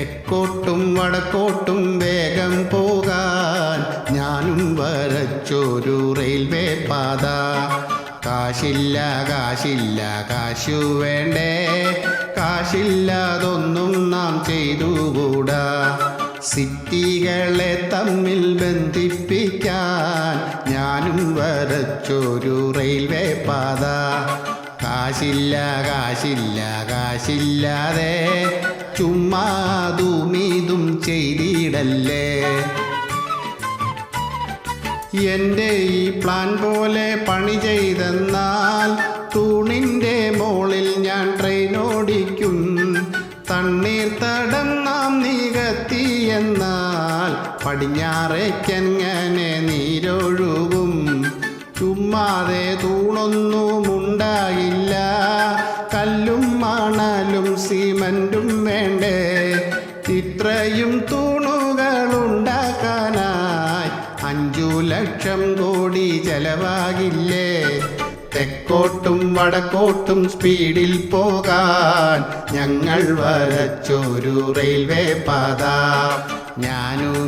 തെക്കോട്ടും വടക്കോട്ടും വേഗം പോകാൻ ഞാനും വരച്ചൊരു റെയിൽവേ പാത. കാശില്ല കാശില്ല കാശു വേണ്ടേ? കാശില്ലാതൊന്നും നാം ചെയ്തുകൂടാ. സിറ്റികളെ തമ്മിൽ ബന്ധിപ്പിക്കാൻ ഞാനും വരച്ചൊരു റെയിൽവേ പാത. കാശില്ല കാശില്ല കാശില്ലാതെ ചുമ്മാതുമീതും ചെയ്തിടല്ലേ? എന്റെ ഈ പ്ലാൻ പോലെ പണി ചെയ്തെന്നാൽ തൂണിന്റെ മോളിൽ ഞാൻ ട്രെയിൻ ഓടിക്കും. തണ്ണീർ തടം നാം നികത്തി എന്നാൽ പടിഞ്ഞാറേക്കെങ്ങനെ നീരൊഴുകും. ചുമ്മാതെ തൂണൊന്നുമുണ്ടായില്ല. കല്ലും മണലും സിമന്റും വേണ്ടേ. ഇത്രയും തൂണുകളുണ്ടാക്കാനായി അഞ്ചു ലക്ഷം കോടി ചെലവാകില്ലേ. തെക്കോട്ടും വടക്കോട്ടും സ്പീഡിൽ പോകാൻ ഞങ്ങൾ വരച്ചൊരു റെയിൽവേ പാത. ഞാനും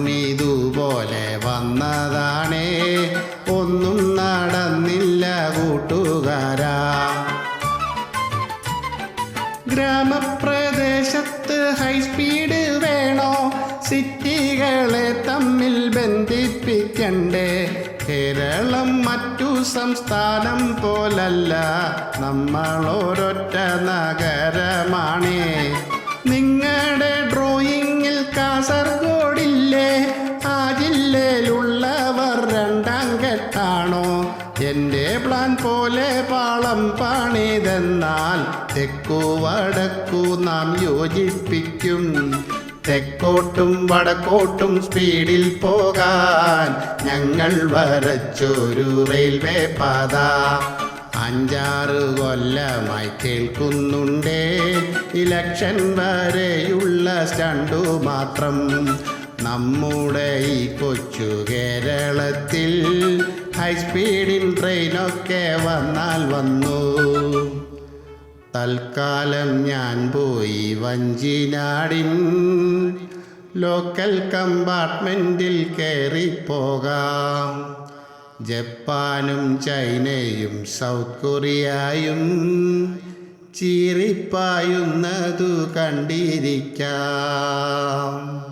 കൂട്ടുകാരാ. ഗ്രാമപ്രദേശത്ത് ഹൈസ്പീഡ് വേണോ? സിറ്റികളെ തമ്മിൽ ബന്ധിപ്പിക്കണ്ടേ? കേരളം മറ്റു സംസ്ഥാനം പോലല്ല. നമ്മൾ ഒരൊറ്റ നഗരമാണേ. നിങ്ങളുടെ എന്റെ പ്ലാൻ പോലെ പാളം പണിതെന്നാൽ തെക്കു വടക്കു നാം യോജിപ്പിക്കും. തെക്കോട്ടും വടക്കോട്ടും സ്പീഡിൽ പോകാൻ ഞങ്ങൾ വരച്ചൊരു റെയിൽവേ പാത. അഞ്ചാറ് കൊല്ലമായി കേൾക്കുന്നുണ്ടേ ഇലക്ഷൻ വരെയുള്ള സ്റ്റണ്ടു മാത്രം. നമ്മുടെ ഈ കൊച്ചു കേരളത്തിൽ ഹൈസ്പീഡിൻ ട്രെയിനൊക്കെ വന്നാൽ വന്നു. തൽക്കാലം ഞാൻ പോയി വഞ്ചിനാടിൻ ലോക്കൽ കമ്പാർട്ട്മെന്റിൽ കയറിപ്പോകാം ജപ്പാനും ചൈനയും സൗത്ത് കൊറിയയും ചീറിപ്പായുന്നതു കണ്ടിരിക്കാം.